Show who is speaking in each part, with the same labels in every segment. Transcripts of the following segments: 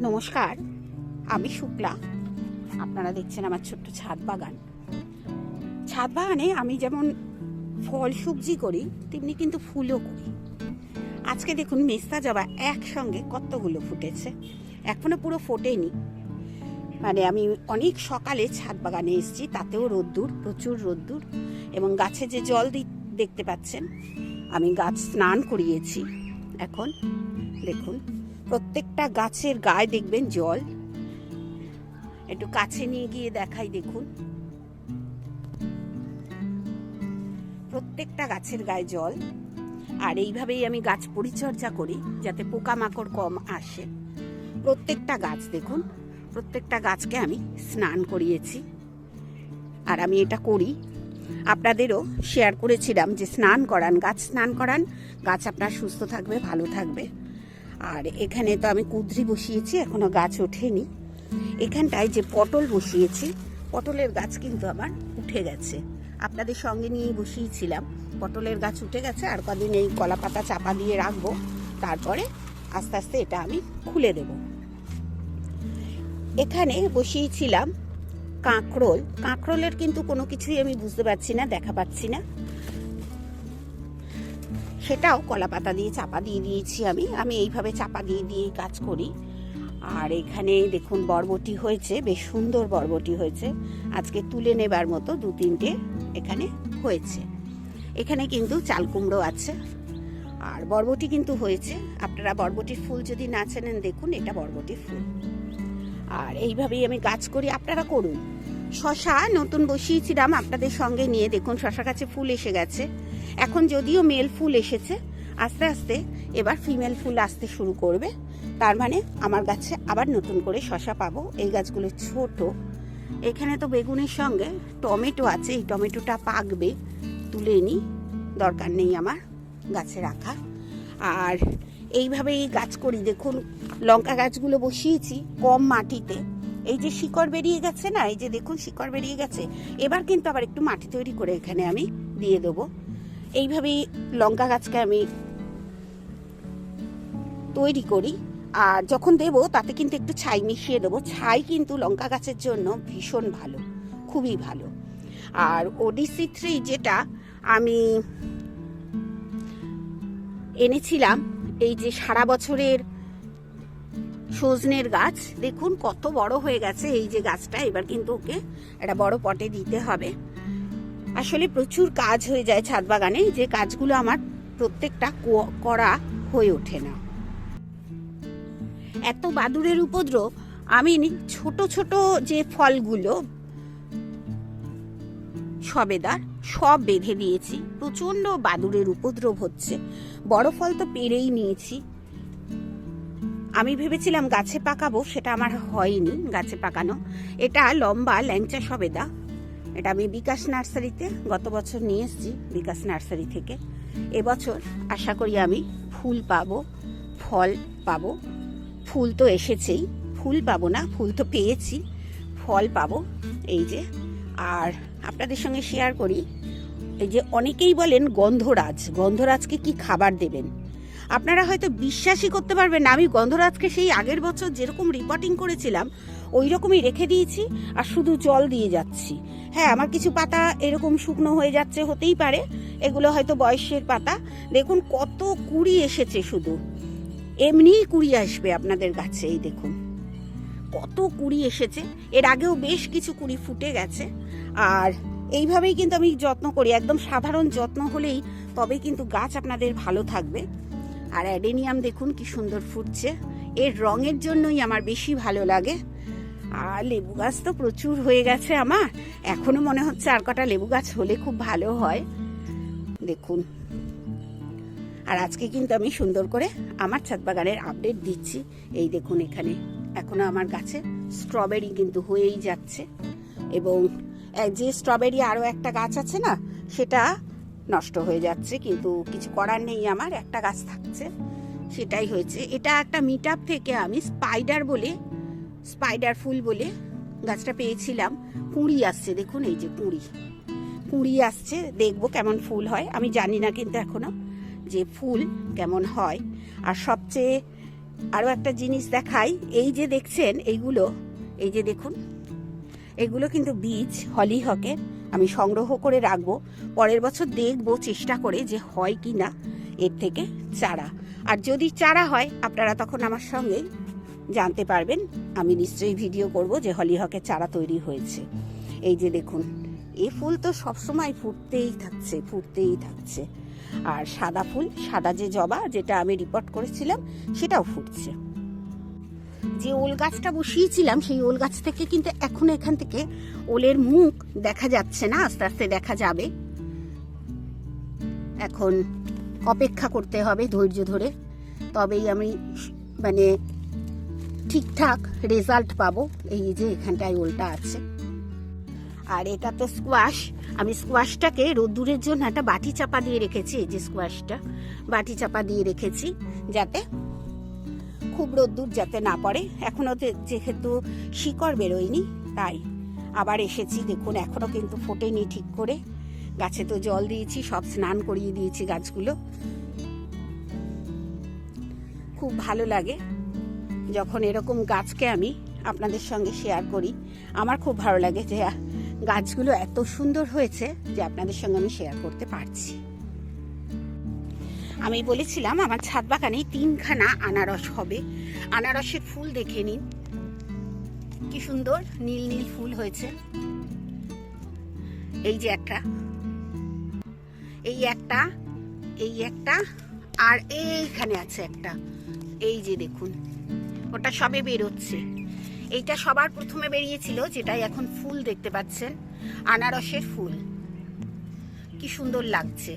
Speaker 1: নমস্কার, আমি শুক্লা। আপনারা দেখছেন আমার ছোট্ট ছাদ বাগান। ছাদ বাগানে আমি যেমন ফল, সবজি করি, তেমনি কিন্তু ফুলও করি। আজকে দেখুন, মেস্তা জবা একসঙ্গে কতগুলো ফুটেছে। এখনও পুরো ফোটেনি। মানে আমি অনেক সকালে ছাদ বাগানে এসেছি, তাতেও রোদ্দুর, প্রচুর রোদ্দুর। এবং গাছে যে জল দি- দেখতে পাচ্ছেন, আমি গাছ স্নান করিয়েছি। এখন দেখুন প্রত্যেকটা গাছের গায়ে দেখবেন জল। একটু কাছে নিয়ে গিয়ে দেখাই দেখুন। প্রত্যেকটা গাছের গায়ে জল। আর এইভাবেই আমি গাছ পরিচর্যা করি যাতে পোকামাকড় কম আসে। প্রত্যেকটা গাছ দেখুন, প্রত্যেকটা গাছকে আমি স্নান করিয়েছি। আর আমি এটা করি। আপনাদেরও শেয়ার করেছিলাম যে স্নান করান, গাছ স্নান করান। গাছ আপনার সুস্থ থাকবে, ভালো থাকবে। আর এখানে তো আমি কুদ্রি বসিয়েছি, এখনও গাছ ওঠেনি। এখানটায় যে পটল বসিয়েছি, পটলের গাছ কিন্তু আমার উঠে গেছে। আপনাদের সঙ্গে নিয়েই বসিয়েছিলাম। পটলের গাছ উঠে গেছে, আর কদিন এই কলা পাতা চাপা দিয়ে রাখব। তারপরে আস্তে আস্তে এটা আমি খুলে দেব। এখানে বসিয়েছিলাম কাঁকরোল। কাঁকরোলের কিন্তু কোনো কিছুই আমি বুঝতে পারছি না, দেখা পাচ্ছি না। সেটাও কলা পাতা দিয়ে চাপা দিয়ে দিয়েছি আমি। আমি এইভাবে চাপা দিয়ে দিয়ে কাজ করি। আর এখানে দেখুন বরবটি হয়েছে, বেশ সুন্দর বরবটি হয়েছে। আজকে তুলে নেবার মতো দু তিনটে এখানে হয়েছে। এখানে কিন্তু চাল কুমড়ো আছে। আর বরবটি কিন্তু হয়েছে। আপনারা বরবটির ফুল যদি না চেনেন, দেখুন এটা বরবটির ফুল। আর এইভাবেই আমি কাজ করি। আপনারা করুন। শশা নতুন বসিয়েছিলাম আপনাদের সঙ্গে নিয়ে। দেখুন শশা গাছে ফুল এসে গেছে। এখন যদিও মেল ফুল এসেছে, আস্তে আস্তে এবার ফিমেল ফুল আসতে শুরু করবে। তার মানে আমার গাছে আবার নতুন করে শশা পাবো। এই গাছগুলো ছোট। এখানে তো বেগুনের সঙ্গে টমেটো আছে, এই টমেটোটা পাকবে, তুলে নিই দরকার নেই আমার গাছে রাখা। আর এইভাবেই গাছ করি, দেখুন, লঙ্কা গাছগুলো বসিয়েছি কম মাটিতে। এই যে শিকড় বেরিয়ে গেছে না, এই যে দেখুন, শিকড় বেরিয়ে গেছে। এবার কিন্তু আবার একটু মাটি তৈরি করে এখানে আমি দিয়ে দেবো। এইভাবেই লঙ্কা গাছকে আমি তৈরি করি। আর যখন দেবো, তাতে কিন্তু একটু ছাই মিশিয়ে দেবো। ছাই কিন্তু লঙ্কা গাছের জন্য ভীষণ ভালো, খুবই ভালো। আর ওডিসি থ্রি যেটা আমি এনেছিলাম, এই যে সারা বছরের সজনের গাছ, দেখুন কত বড় হয়ে গেছে এই যে গাছটা। এবার কিন্তু ওকে একটা বড় পটে দিতে হবে। আসলে প্রচুর কাজ হয়ে যায় ছাদ বাগানে, যে কাজগুলো আমার প্রত্যেকটা করা হয়ে ওঠে না। এত বাদুরের উপদ্রব, আমি ছোট ছোট যে ফলগুলো, সবেদার, সব বেঁধে দিয়েছি। প্রচণ্ড বাদুরের উপদ্রব হচ্ছে। বড় ফল তো পেরেই নিয়েছি। আমি ভেবেছিলাম গাছে পাকাবো, সেটা আমার হয়নি গাছে পাকানো। এটা লম্বা, ল্যাংচা সবেদা। এটা আমি বিকাশ নার্সারিতে গত বছর নিয়ে এসেছি, বিকাশ নার্সারি থেকে। এবছর আশা করি আমি ফুল পাবো, ফল পাবো। ফুল তো এসেছেই, ফুল পাবো না, ফুল তো পেয়েছি, ফল পাবো, এই যে। আর আপনাদের সঙ্গে শেয়ার করি, এই যে অনেকেই বলেন গন্ধরাজ, গন্ধরাজকে কি খাবার দেবেন? আপনারা হয়তো বিশ্বাসই করতে পারবেন না, আমি গন্ধরাজকে সেই আগের বছর যেরকম রিপোর্টিং করেছিলাম ওই রকমই রেখে দিয়েছি আর শুধু জল দিয়ে যাচ্ছি। হ্যাঁ আমার কিছু পাতা এরকম শুকনো হয়ে যাচ্ছে, হতেই পারে। এগুলো হয়তো বয়সের পাতা। দেখুন, কত কুড়ি এসেছে শুধু। এমনিই কুড়ি আসবে আপনাদের গাছে এই দেখুন। কত কুড়ি এসেছে। এর আগেও বেশ কিছু কুড়ি ফুটে গেছে। আর এইভাবেই কিন্তু আমি যত্ন করি। একদম সাধারণ যত্ন হলেই তবে কিন্তু গাছ আপনাদের ভালো থাকবে। আর অ্যাডেনিয়াম দেখুন কি সুন্দর ফুটছে। এর রঙের জন্যই আমার বেশি ভালো লাগে। আর লেবু গাছ তো প্রচুর হয়ে গেছে আমার। এখনও মনে হচ্ছে আর কটা লেবু গাছ হলে খুব ভালো হয়। দেখুন। আর আজকে কিন্তু আমি সুন্দর করে আমার ছাদ বাগানের আপডেট দিচ্ছি। এই দেখুন এখানে। এখনও আমার গাছে স্ট্রবেরি কিন্তু হয়েই যাচ্ছে। এবং যে স্ট্রবেরি আরও একটা গাছ আছে না, সেটা নষ্ট হয়ে যাচ্ছে। কিন্তু কিছু করার নেই আমার, একটা গাছ থাকছে। সেটাই হয়েছে। এটা একটা মিট থেকে আমি স্পাইডার বলে স্পাইডার ফুল বলে গাছটা পেয়েছিলাম। কুঁড়ি আসছে, দেখুন এই যে কুঁড়ি কুঁড়ি আসছে, দেখব কেমন ফুল হয়। আমি জানি না কিন্তু এখনও যে ফুল কেমন হয়। আর সবচেয়ে আরও একটা জিনিস দেখাই, এই যে দেখছেন এইগুলো, এই যে দেখুন, এগুলো কিন্তু বীজ, হলি হকে আমি সংগ্রহ করে রাখব। পরের বছর দেখব, চেষ্টা করে যে হয় কি না এর থেকে চারা। আর যদি চারা হয়, আপনারা তখন আমার সঙ্গে জানতে পারবেন। আমি নিশ্চয়ই ভিডিও করব যে হলিহকের চারা তৈরি হয়েছে। এই যে দেখুন, এ ফুল তো সবসময় ফুটতেই থাকছে ফুটতেই থাকছে। আর সাদা ফুল, সাদা যে জবা যেটা আমি রিপোর্ট করেছিলাম, সেটাও ফুটছে। যে ওল গাছটা বসিয়েছিলাম, সেই ওল গাছ থেকে কিন্তু এখন এখান থেকে ওলের মুখ দেখা যাচ্ছে না, আস্তে আস্তে দেখা যাবে। এখন অপেক্ষা করতে হবে ধৈর্য ধরে। তবেই আমি মানে ঠিকঠাক রেজাল্ট পাবো। এই যে এখানটায় ওলটা আছে। আর এটা তো স্কোয়াশ আমি স্কোয়াশটাকে রোদ্দুরের জন্য একটা বাটি চাপা দিয়ে রেখেছি, এই যে স্কোয়াশটা বাটি চাপা দিয়ে রেখেছি যাতে খুব রোদ্দুর যাতে না পড়ে। এখনও যেহেতু শিকড় বেরোয়নি, তাই আবার এসেছি। দেখুন, এখনও কিন্তু ফোটেনি ঠিক করে। গাছে তো জল দিয়েছি, সব স্নান করিয়ে দিয়েছি গাছগুলো। খুব ভালো লাগে। যখন এরকম গাছকে আমি আপনাদের সঙ্গে শেয়ার করি, আমার খুব ভালো লাগে যে গাছগুলো এত সুন্দর হয়েছে যে আপনাদের সঙ্গে আমি শেয়ার করতে পারছি। আমি বলেছিলাম, আমার ছাদ বাগানে তিনখানা আনারস হবে। আনারসের ফুল দেখে নিন। কি সুন্দর, নীল নীল ফুল হয়েছে। এই যে একটা। এই একটা এই একটা, আর এইখানে আছে একটা। এই যে দেখুন। ওটা সবে বেরোচ্ছে। এইটা সবার প্রথমে বেরিয়েছিল, যেটাই এখন ফুল দেখতে পাচ্ছেন, আনারসের ফুল। কি সুন্দর লাগছে।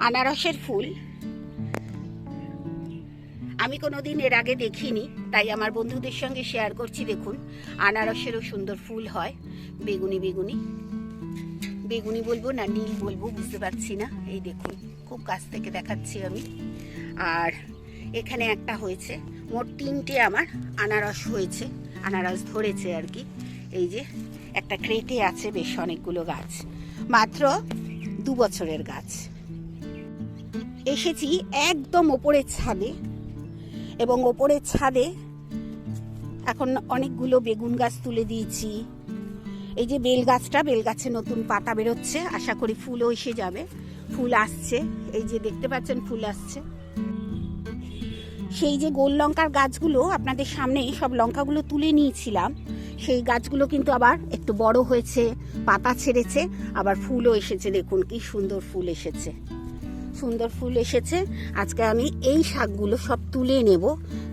Speaker 1: আনারসের ফুল। আমি কোনোদিন এর আগে দেখিনি, তাই আমার বন্ধুদের সঙ্গে শেয়ার করছি, দেখুন। আনারসেরও সুন্দর ফুল হয়। বেগুনি বেগুনি। বেগুনি বলব না, নীল বলব, বুঝতে পারছি না। এই দেখুন, খুব কাছ থেকে দেখাচ্ছি আমি। আর এখানে একটা হয়েছে, মোট তিনটে আমার আনারস হয়েছে, আনারস ধরেছে আর কি। এই যে একটা ক্রেটে আছে বেশ অনেকগুলো গাছ, মাত্র দু বছরের গাছ। এসেছি একদম ওপরের ছাদে এবং ওপরের ছাদে এখন অনেকগুলো বেগুন গাছ তুলে দিয়েছি। এই যে বেল গাছটা, বেল গাছে নতুন পাতা বেরোচ্ছে, আশা করি ফুলও এসে যাবে, ফুল আসছে। এই যে দেখতে পাচ্ছেন, ফুল আসছে। সেই যে গোল লঙ্কার গাছগুলো আপনাদের সামনে সব লঙ্কাগুলো তুলে নিয়েছিলাম, সেই গাছগুলো কিন্তু আবার একটু বড় হয়েছে, পাতা ছেড়েছে, আবার ফুলও এসেছে, দেখুন কি সুন্দর ফুল এসেছে। সুন্দর ফুল এসেছে, আজকে আমি এই শাকগুলো সব তুলে নেব,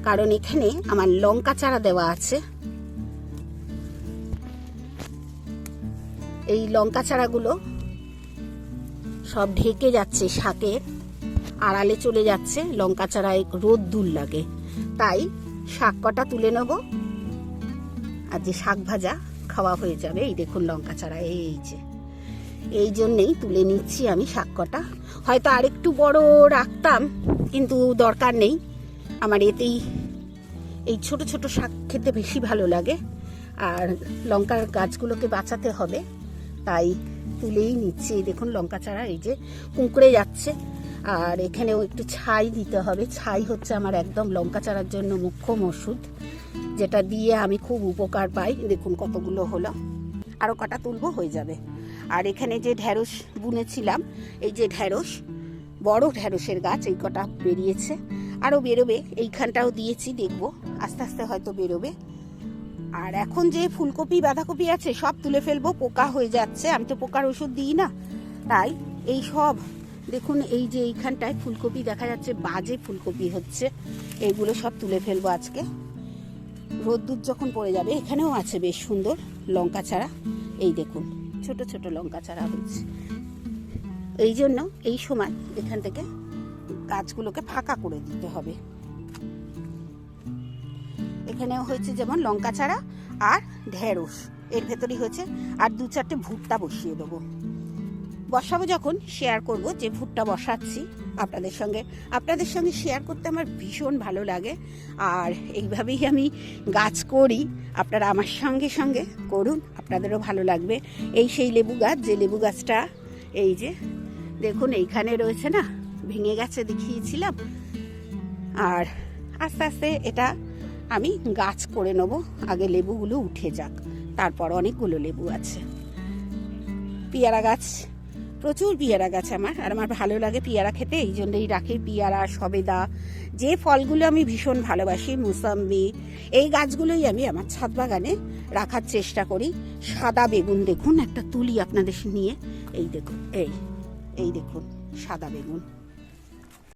Speaker 1: কারণ এখানে আমার লঙ্কা চারা দেওয়া আছে। এই লঙ্কা চারাগুলো সব ঢেকে যাচ্ছে শাকের। আড়ালে চলে যাচ্ছে, লঙ্কা চারায় রোদ দূর লাগে। তাই শাক কটা তুলে নেব? আর যে শাক ভাজা খাওয়া হয়ে যাবে, এই দেখুন লঙ্কা চারা এই যে। এই জন্যেই তুলে নিচ্ছি আমি শাক কটা। হয়তো আরেকটু বড় রাখতাম, কিন্তু দরকার নেই। আমার এতেই এই ছোট ছোট শাক খেতে বেশি ভালো লাগে। আর লঙ্কার গাছগুলোকে বাঁচাতে হবে, তাই তুলেই নিচ্ছি। এই দেখুন লঙ্কা চারা এই যে কুঁকড়ে যাচ্ছে। আর এখানেও একটু ছাই দিতে হবে। ছাই হচ্ছে আমার একদম লঙ্কা চারার জন্য মুখ্যম ওষুধ, যেটা দিয়ে আমি খুব উপকার পাই। দেখুন কতগুলো হলো। আরও কটা তুলবো, হয়ে যাবে। আর এখানে যে ঢ্যাঁড়স বুনেছিলাম, এই যে ঢ্যাঁড়স বড় ঢ্যাঁড়সের গাছ এই কটা বেরিয়েছে। আরও বেরোবে, এইখানটাও দিয়েছি, দেখব। আস্তে আস্তে হয়তো বেরোবে। আর এখন যে ফুলকপি, বাঁধাকপি আছে, সব তুলে ফেলব। পোকা হয়ে যাচ্ছে। আমি তো পোকার ওষুধ দিই না। তাই এই সব দেখুন, এই যে এইখানটায় ফুলকপি দেখা যাচ্ছে, বাজে ফুলকপি হচ্ছে। এইগুলো সব তুলে ফেলব আজকে। রোদ্দুর যখন পড়ে যাবে, এখানেও আছে বেশ সুন্দর লঙ্কা চারা এই দেখুন, ছোট ছোট লঙ্কা চারা হচ্ছে। এই জন্য এই সময় এখান থেকে গাছগুলোকে ফাঁকা করে দিতে হবে। এখানেও হয়েছে যেমন লঙ্কা চারা আর ঢেঁড়স। এর ভেতরই হয়েছে, আর দু চারটে ভুট্টা বসিয়ে দেবো। বসাবো যখন শেয়ার করব যে ভুট্টা বসাচ্ছি আপনাদের সঙ্গে। আপনাদের সঙ্গে শেয়ার করতে আমার ভীষণ ভালো লাগে। আর এইভাবেই আমি গাছ করি। আপনারা আমার সঙ্গে সঙ্গে করুন, আপনাদেরও ভালো লাগবে। এই সেই লেবু গাছ, যে লেবু গাছটা, এই যে, দেখুন এইখানে রয়েছে না, ভেঙে গেছে দেখিয়েছিলাম। আর আস্তে আস্তে এটা আমি গাছ করে নেব। আগে লেবুগুলো উঠে যাক, তারপর অনেকগুলো লেবু আছে। পেয়ারা গাছ প্রচুর পেয়ারা গাছ আমার, আর আমার ভালো লাগে পিয়ারা খেতে, এই জন্যই রাখি পেয়ারা, সবেদা। যে ফলগুলো আমি ভীষণ ভালোবাসি, মুসাম্বি, এই গাছগুলোই আমি আমার ছাদ বাগানে রাখার চেষ্টা করি। সাদা বেগুন দেখুন, একটা তুলি আপনাদের নিয়ে। এই দেখুন, এই এই দেখুন, সাদা বেগুন।